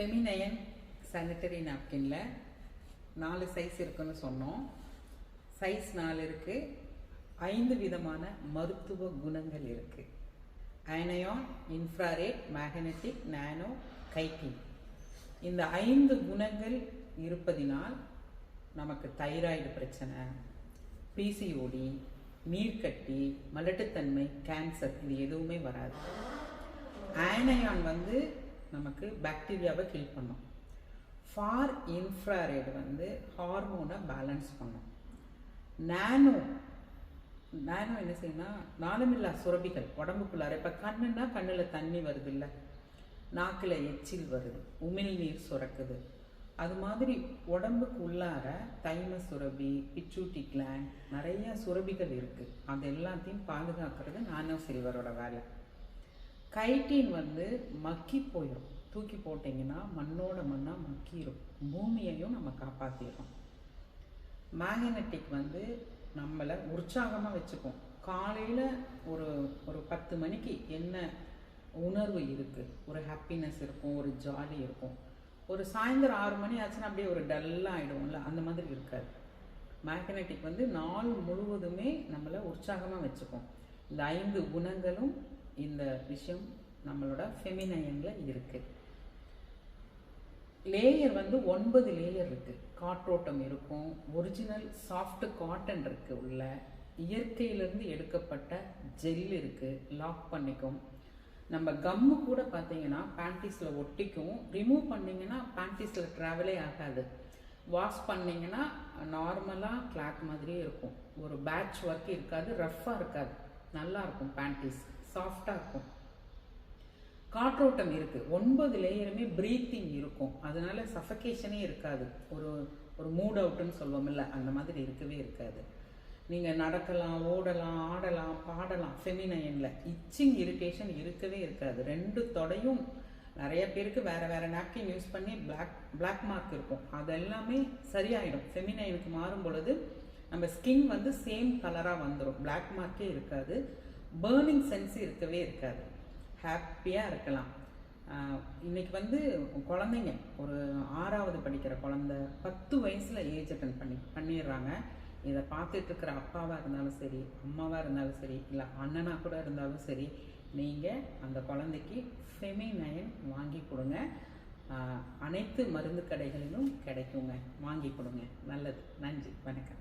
ஃபெமினயன் sanitary நாப்கினில் நாலு size இருக்குன்னு சொன்னோம். சைஸ் நாலு இருக்குது ஐந்து விதமான மருத்துவ குணங்கள் இருக்குது anion infrared magnetic nano chitin இந்த ஐந்து குணங்கள் இருப்பதினால் நமக்கு தைராய்டு பிரச்சனை பிசிஓடி நீர்க்கட்டி மலட்டுத்தன்மை கேன்சர் இது எதுவுமே வராது. ஆனயான் வந்து நமக்கு பாக்டீரியாவை கில் பண்ணும். ஃபார் இன்ஃப்ராரெட் வந்து ஹார்மோனை பேலன்ஸ் பண்ணும். நானோ நானோ என்ன செய்யணும்னா நாளமில்லா சுரபிகள் உடம்புக்குள்ளார. இப்போ கண்ணுன்னா கண்ணில் தண்ணி வருது இல்லை நாக்கில் எச்சில் வருது. உமிழ்நீர் சுரக்குது. அது மாதிரி உடம்புக்கு உள்ளார தைம சுரபி பிச்சூட்டி கிளாண்ட் நிறைய சுரபிகள் இருக்குது அது எல்லாத்தையும் பாதுகாக்கிறது நானோ சில்வரோட வேலை. கைட்டின் வந்து மக்கி போயிடும் தூக்கி போட்டிங்கன்னா மண்ணோட மண்ணாக மக்கிடும் பூமியையும் நம்ம காப்பாற்றிடுறோம் மேக்னட்டிக் வந்து நம்மளை உற்சாகமாக வச்சுப்போம் காலையில் ஒரு ஒரு பத்து மணிக்கு என்ன உணர்வு இருக்குது ஒரு ஹாப்பினஸ் இருக்கும் ஒரு ஜாலி இருக்கும். ஒரு சாயந்தரம் ஆறு மணி ஆச்சுன்னா அப்படியே ஒரு டல்லாக ஆகிடும்ல அந்த மாதிரி இருக்காது. மேக்னட்டிக் வந்து நாள் முழுவதுமே நம்மளை உற்சாகமாக வச்சுக்கும். இந்த ஐந்து குணங்களும் இந்த விஷயம் நம்மளோட ஃபெமினயனில் இருக்குது லேயர் வந்து ஒன்பது லேயர் இருக்குது காற்றோட்டம் இருக்கும் ஒரிஜினல் சாஃப்ட் காட்டன் இருக்குது உள்ள இயற்கையிலிருந்து எடுக்கப்பட்ட ஜெல் இருக்குது லாக் பண்ணிக்கும். நம்ம கம்மு கூட பார்த்தீங்கன்னா பேண்டிஸில் ஒட்டிக்கும். ரிமூவ் பண்ணிங்கன்னா பேண்டிஸில் ட்ராவலே ஆகாது. வாஷ் பண்ணிங்கன்னா நார்மலாக கிளாத் மாதிரியே இருக்கும். ஒரு பேட்ச் ஒர்க் இருக்காது ரஃப்பாக இருக்காது. நல்லாயிருக்கும் பேண்டிஸ் சாஃப்டாக இருக்கும். காற்றோட்டம் இருக்குது ஒன்பது லேயருமே ப்ரீத்திங் இருக்கும். அதனால சஃபகேஷனே இருக்காது. ஒரு ஒரு மூட் அவுட்டுன்னு சொல்லுவோம்ல அந்த மாதிரி இருக்கவே இருக்காது. நீங்கள் நடக்கலாம் ஓடலாம் ஆடலாம் பாடலாம் ஃபெமினயனில் இச்சிங் இரிட்டேஷன் இருக்கவே இருக்காது. ரெண்டு தொடையும் நிறைய பேருக்கு வேறு வேறு நாப்கின் யூஸ் பண்ணி பிளாக் பிளாக் மார்க் இருக்கும். அதெல்லாமே சரியாயிடும். ஃபெமினயனுக்கு மாறும் பொழுது நம்ம ஸ்கின் வந்து சேம் கலராக வந்துடும் பிளாக் மார்க்கே இருக்காது. பேர்னிங் சென்ஸ் இருக்கவே இருக்காது. ஹாப்பியாக இருக்கலாம். இன்னைக்கு வந்து குழந்தைங்க ஒரு ஆறாவது படிக்கிற குழந்த பத்து வயசில் ஏஜ் அட்டன் பண்ணி பண்ணிடுறாங்க. இதை பார்த்துட்டு இருக்கிற அப்பாவாக இருந்தாலும் சரி அம்மாவாக இருந்தாலும் சரி இல்லை அண்ணனாக கூட இருந்தாலும் சரி நீங்கள் அந்த குழந்தைக்கு ஃபெமினயன் வாங்கி கொடுங்க. அனைத்து மருந்து கடைகளிலும் கிடைக்குங்க. வாங்கி கொடுங்க. நல்லது. நன்றி. வணக்கம்.